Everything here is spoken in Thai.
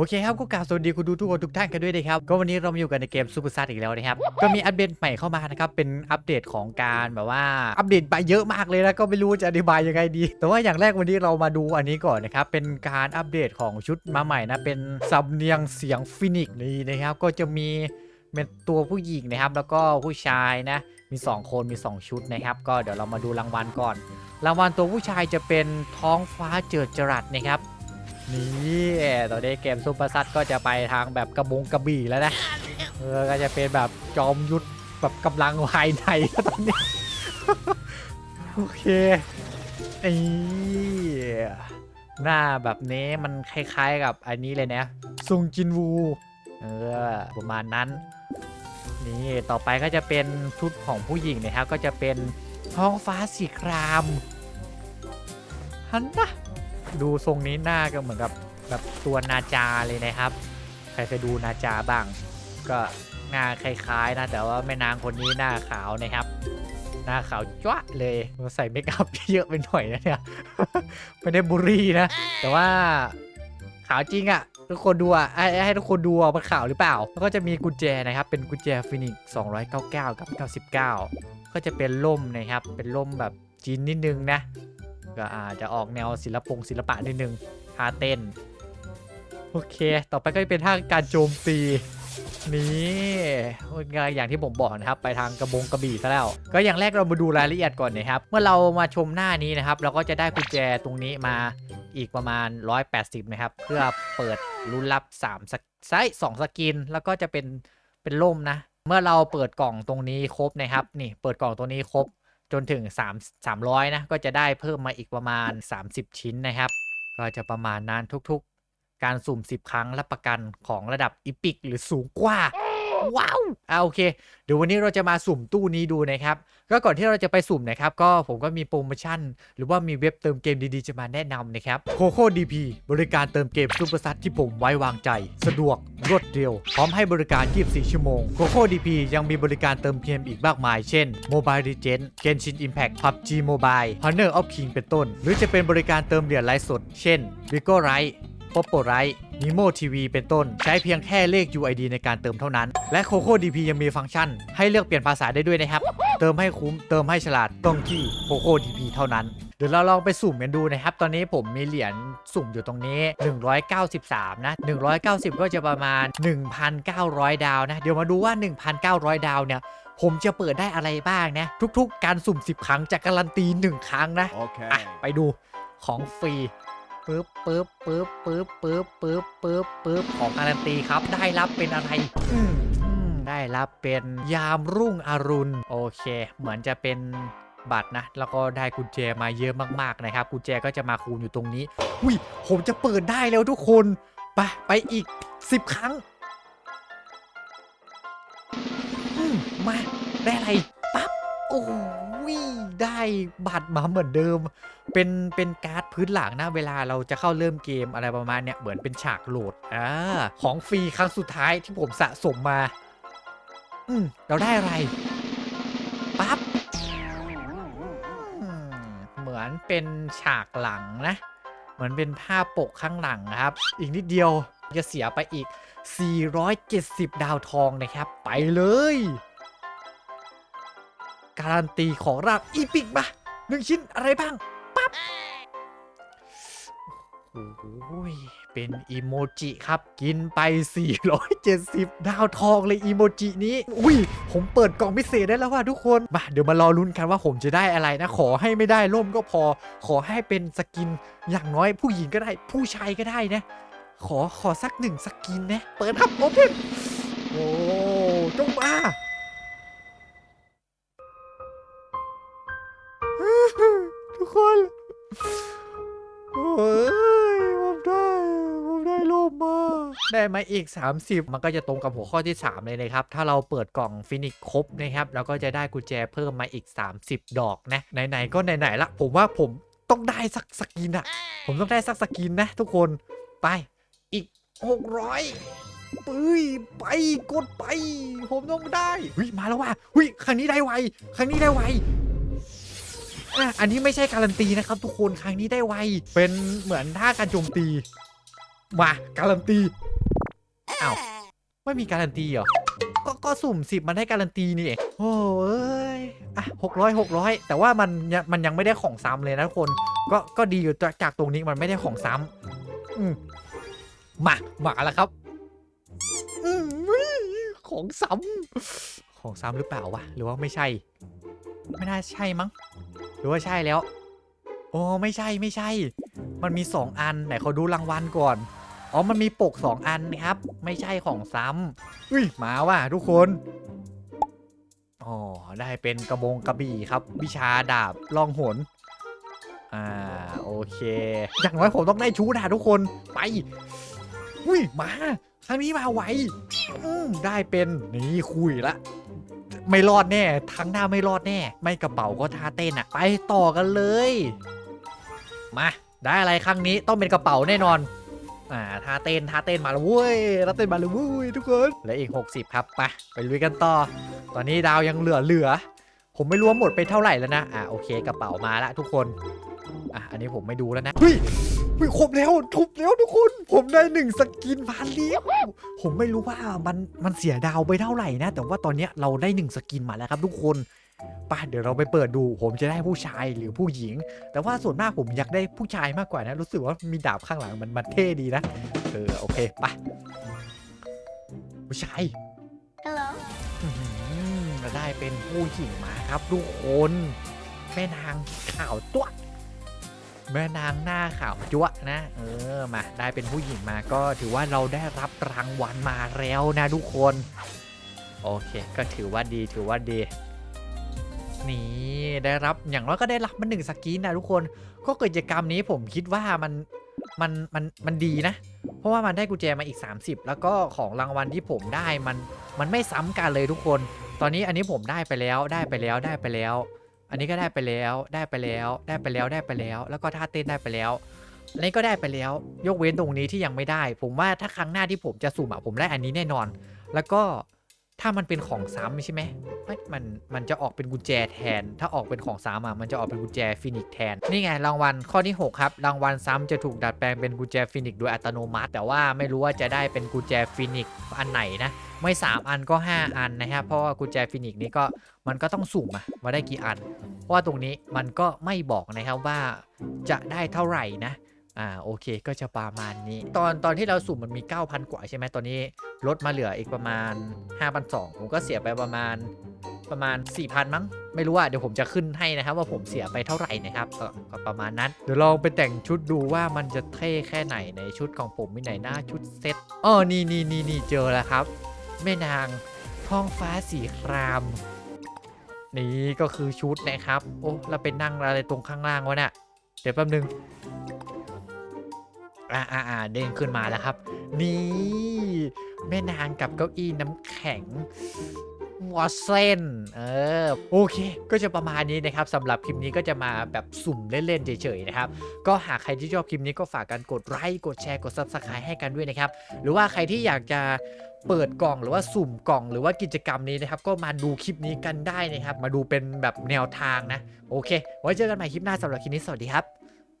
โอเคครับก็กล่าวสวัสดีคุณดูทุกคนทุกท่านกันด้วยนะครับก็วันนี้เรามาอยู่กันในเกมซูเปอร์ซัอีกแล้วนะครับก็มีอัปเดตใหม่เข้ามานะครับเป็นอัปเดตของการแบบว่าอัปเดตไปเยอะมากเลยนะก็ไม่รู้จะอธิบายยังไงดี แต่ว่าอย่างแรกวันนี้เรามาดูอันนี้ก่อนนะครับเป็นการอัปเดตของชุดมาใหม่นะเป็นสำเนียงเสียงฟินิกซ์นี่นะครับก็จะมีเป็นตัวผู้หญิงนะครับแล้วก็ผู้ชายนะมี 2 คนมี 2 ชุดนะครับ ก็เดี๋ยวเรามาดูรางวัลก่อน รางวัลตัวผู้ชายจะเป็นท้องฟ้าเจิดจรัสนะครับ นี่ตอนนี้เกมซูเปอร์ซัดก็จะไปทางแบบกระบงกระบี่แล้วนะ เออ ก็จะเป็นแบบจอมยุทธแบบกำลังภายในแล้วตอนนี้ โอเคนี่หน้าแบบนี้มันคล้ายๆกับอันนี้เลยนะซุงจินวู เออ ประมาณนั้น นี่ต่อไปก็จะเป็นชุดของผู้หญิงนะครับ ก็จะเป็นท้องฟ้าสีครามฮันนะ ดูทรงนี้หน้าก็เหมือนกับแบบตัวนาจาเลยนะครับ ใครเคยดูนาจาบ้าง ก็หน้าคล้ายๆนะ แต่ว่าแม่นางคนนี้หน้าขาวนะครับ หน้าขาวจ้วะเลยใส่เมคอัพเยอะไปหน่อยนะเนี่ยไม่ได้บุรีนะ แต่ว่าขาวจริงอะ่ะทุกคนดูอะให้ทุกคนดูมันขาวหรือเปล่า แล้วก็จะมีกุญแจนะครับ เป็นกุญแจฟินิก299 กับ 99 ก็จะเป็นล่มนะครับ เป็นล่มแบบจีนนิดนึงนะ ก็อาจจะออกแนวศิลปงศิลปะนิดนึงท่าเต้น โอเค ต่อไปก็จะเป็นท่าการโจมตีนี่งานอย่างที่ผมบอกนะครับ ไปทางกระบงกระบี่ซะแล้ว ก็อย่างแรกเรามาดูรายละเอียดก่อนนะครับ เมื่อเรามาชมหน้านี้นะครับ เราก็จะได้กุญแจตรงนี้มาอีกประมาณ 180 นะครับ เพื่อเปิดรุ่นลับ3สกไซส์2สกิน แล้วก็จะเป็นเป็นล่มนะ เมื่อเราเปิดกล่องตรงนี้ครบนะครับ นี่เปิดกล่องตรงนี้ครบ จนถึง 3 300 นะ ก็จะได้เพิ่มมาอีกประมาณ 30 ชิ้นนะครับ ก็จะประมาณนั้นทุกๆ การสุ่ม 10 ครั้งรับประกันของระดับอีพิกหรือสูงกว่า ว้าวอ่าโอเค เดี๋ยววันนี้เราจะมาสุ่มตู้นี้ดูนะครับ ก็ก่อนที่เราจะไปสุ่มนะครับ ก็ผมก็มีโปรโมชั่น หรือว่ามีเว็บเติมเกมดีๆ จะมาแนะนำนะครับโคโค่ดีพีบริการเติมเกมซูเปอร์ซัตที่ผมไว้วางใจ สะดวกรวดเร็ว พร้อมให้บริการ 24 ชั่วโมงโคโค่ดีพียังมีบริการเติมเกมอีกมากมาย เช่น Mobile Legends Genshin Impact PUBG Mobile Honor of King เป็นต้น หรือจะเป็นบริการเติมเหรียญไลฟ์สด เช่น Vigo Lite p o p o r i t e Nemo TV เป็นต้น ใช้เพียงแค่เลข UID ในการเติมเท่านั้น และ Coco DP ยังมีฟังก์ชัน ให้เลือกเปลี่ยนภาษาได้ด้วยนะครับ เติมให้คุ้มเติมให้ฉลาดต้องที่ Coco DP เท่านั้นเดี๋ยวเราลองไปสุ่มกันดูนะครับ ตอนนี้ผมมีเหรียญสุ่มอยู่ตรงนี้ 193 นะ 190 ก็จะประมาณ 1,900 ดาวนะ เดี๋ยวมาดูว่า 1,900 ดาวเนี่ย ผมจะเปิดได้อะไรบ้างนะ ทุกๆ การสุ่ม 10 ครั้งจะการันตี 1 ครั้งนะ Okay. อะ ไปดูของฟรี ปึ๊บปึ๊บปึ๊บปึ๊บปึ๊บปึ๊บปึ๊บปึ๊บของการันตีครับ ได้รับเป็นอะไรอืมอืมได้รับเป็นยามรุ่งอรุณ โอเค เหมือนจะเป็นบัตรนะ แล้วก็ได้กุญแจมาเยอะมากๆนะครับ กุญแจก็จะมาคูณอยู่ตรงนี้ อุ้ย ผมจะเปิดได้แล้วทุกคน ไป ไปอีก 10 ครั้งอืมมา ได้อะไรปั๊บ โอ้ยได้บัตรมาเหมือนเดิม เป็นเป็นการ์ดพื้นหลังนะเวลาเราจะเข้าเริ่มเกมอะไรประมาณเนี้ยเหมือนเป็นฉากโหลดอ่าของฟรีครั้งสุดท้ายที่ผมสะสมมา อืมเราได้อะไรปั๊บเหมือนเป็นฉากหลังนะ เหมือนเป็นภาพปกข้างหลังครับ อีกนิดเดียวจะเสียไปอีก 470 ดาวทองนะครับ ไปเลย การันตีของราบอีพิกมาหนึ่งชิ้นอะไรบ้างปั๊บโอ้ยเป็นอีโมจิครับ กินไป 470 ดาวทองเลยอีโมจินี้ อุ้ย ผมเปิดกล่องพิเศษได้แล้วว่ะทุกคนมาเดี๋ยวมารอลุ้นกันว่าผมจะได้อะไรนะ ขอให้ไม่ได้ล่มก็พอ ขอให้เป็นสกินอย่างน้อยผู้หญิงก็ได้ ผู้ชายก็ได้นะ ขอขอสักหนึ่งสกินนะ เปิดครับโอเพนโอ้จงมา คนโอ้ยผมได้ผมได้รูปมาได้มาอีก 30 มันก็จะตรงกับหัวข้อที่ 3 เลยนะครับ ถ้าเราเปิดกล่องฟินิกครบนะครับเราก็จะได้กุญแจเพิ่มมาอีก 30 ดอกนะไหนๆก็ไหนๆละผมว่าผมต้องได้สักสกินอะผมต้องได้สักสกินนะทุกคนไปอีก 600ปุ้ยไปกดไป ผมต้องได้เฮ้ยมาแล้วว่ะเฮ้ยครั้งนี้ได้ไวครั้งนี้ได้ไว อะอันนี้ไม่ใช่การันตีนะครับ ทุกคนครั้งนี้ได้ไว เป็นเหมือนท่าการโจมตี มาการันตีอ้าวไม่มีการันตีเหรอก็ก็สุ่มสิบมันได้การันตีนี่โอ้ยอะหกร้อยหกร้อยแต่ว่ามันมันยังไม่ได้ของซ้ำเลยนะทุกคนก็ก็ดีอยู่จากจากตรงนี้มันไม่ได้ของซ้ำอืมมามาแล้วครับอืมของซ้ำของซ้ำหรือเปล่าวะหรือว่าไม่ใช่ ไม่น่าใช่มั้ง หรือว่าใช่แล้ว โอ้ไม่ใช่ไม่ใช่ มันมีสองอันไหนเขาดูรางวัลก่อน อ๋อมันมีปกสองอันครับ ไม่ใช่ของซ้ำอุ้ยมาว่ะทุกคนอ๋อได้เป็นกระบงกระบี่ครับ วิชาดาบลองหนอ่าโอเค อย่างน้อยผมต้องได้ชูดาทุกคนไปอุ้ยมาครั้งนี้มาไวอืมได้เป็นนี่คุยละ ไม่รอดแน่ ทั้งหน้าไม่รอดแน่ ไม่กระเป๋าก็ท่าเต้นอะไปต่อกันเลย มา ได้อะไรครั้งนี้ต้องเป็นกระเป๋าแน่นอน อ่าท่าเต้นท่าเต้นมาแล้วเว้ยท่าเต้นมาแล้วเว้ยทุกคนเหลืออีก 60 ครับไปไปลุยกันต่อ ตอนนี้ดาวยังเหลือเหลือ ผมไม่รู้ว่าหมดไปเท่าไหร่แล้วนะ อ่าโอเคกระเป๋ามาละทุกคน อะอันนี้ผมไม่ดูแล้วนะเฮ้ย เฮ้ยครบแล้วทุบแล้วทุกคน ผมได้หนึ่งสกินมาแล้วผมไม่รู้ว่ามันมันเสียดาวไปเท่าไหร่นะ แต่ว่าตอนเนี้ยเราได้หนึ่งสกินมาแล้วครับทุกคนไป่ะเดี๋ยวเราไปเปิดดูผมจะได้ผู้ชายหรือผู้หญิง แต่ว่าส่วนมากผมอยากได้ผู้ชายมากกว่านะ รู้สึกว่ามีดาบข้างหลังมันมันเท่ดีนะ เออโอเคไปผู้ชาย Hello อื้อหือเราได้เป็นผู้หญิงมาครับทุกคน แม่นางขาวตัว แม่นางหน้าขาวจั๊วะนะ เออมาได้เป็นผู้หญิงมาก็ถือว่าเราได้รับรางวัลมาแล้วนะทุกคน โอเคก็ถือว่าดีถือว่าดีนี่ได้รับอย่างน้อยก็ได้รับมาหนึ่งสกินนะทุกคนก็กิจกรรมนี้ผมคิดว่ามันมันมันมันดีนะ เพราะว่ามันได้กุญแจมาอีก 30 แล้วก็ของรางวัลที่ผมได้มันมันไม่ซ้ำกันเลยทุกคน ตอนนี้อันนี้ผมได้ไปแล้วได้ไปแล้วได้ไปแล้ว อันนี้ก็ได้ไปแล้วได้ไปแล้วได้ไปแล้วได้ไปแล้ว แล้วก็ท่าเต้นได้ไปแล้วอันนี้ก็ได้ไปแล้ว ยกเว้นตรงนี้ที่ยังไม่ได้ ผมว่าถ้าครั้งหน้าที่ผมจะสุ่มอะผมได้อันนี้แน่นอน แล้วก็ถ้ามันเป็นของซ้ำใช่ไหมมันมันจะออกเป็นกุญแจแทน ถ้าออกเป็นของซ้ำอะมันจะออกเป็นกุญแจฟินิกแทน นี่ไงรางวัลข้อที่ 6 ครับ รางวัลซ้ำจะถูกดัดแปลงเป็นกุญแจฟินิกโดยอัตโนมัติ แต่ว่าไม่รู้ว่าจะได้เป็นกุญแจฟินิกอันไหนนะ ไม่ 3 อันก็ 5 อันนะครับเพราะว่ากุญแจฟินิกนี้ก็มันก็ต้องสุ่มอะว่าได้กี่อัน เพราะว่าตรงนี้มันก็ไม่บอกนะครับว่าจะได้เท่าไหร่นะอ่าโอเคก็จะประมาณนี้ ตอนตอนที่เราสุ่มมันมี 9,000 กว่าใช่ไหมตอนนี้ลดมาเหลืออีกประมาณ 5,200ผมก็เสียไปประมาณประมาณ 4,000 มั้ง ไม่รู้อะเดี๋ยวผมจะขึ้นให้นะครับ ว่าผมเสียไปเท่าไหร่นะครับก็ก็ประมาณนั้น เดี๋ยวลองไปแต่งชุดดูว่ามันจะเท่แค่ไหนในชุดของผมมีไหนหน้าชุดเซ็ตอ๋อนี่นี่นี่นี่เจอแล้วครับ แม่นางท้องฟ้าสีคราม นี่ก็คือชุดนะครับ โอ้เราไปนั่งอะไรตรงข้างล่างวะเนี่ยเดี๋ยวแป๊บนึงอ่าอ่าอ่าเด้งขึ้นมาแล้วครับ นี่ แม่นางกับเก้าอี้น้ำแข็ง วอเซนเออโอเค ก็จะประมาณนี้นะครับสำหรับคลิปนี้ก็จะมาแบบสุ่มเล่นๆเฉยๆนะครับก็หากใครที่ชอบคลิปนี้ก็ฝากกันกดไลค์กดแชร์กด Subscribe ให้กันด้วยนะครับหรือว่าใครที่อยากจะเปิดกล่องหรือว่าสุ่มกล่องหรือว่ากิจกรรมนี้นะครับก็มาดูคลิปนี้กันได้นะครับ มาดูเป็นแบบแนวทางนะ โอเค ไว้เจอกันใหม่คลิปหน้าสำหรับคลิปนี้สวัสดีครับ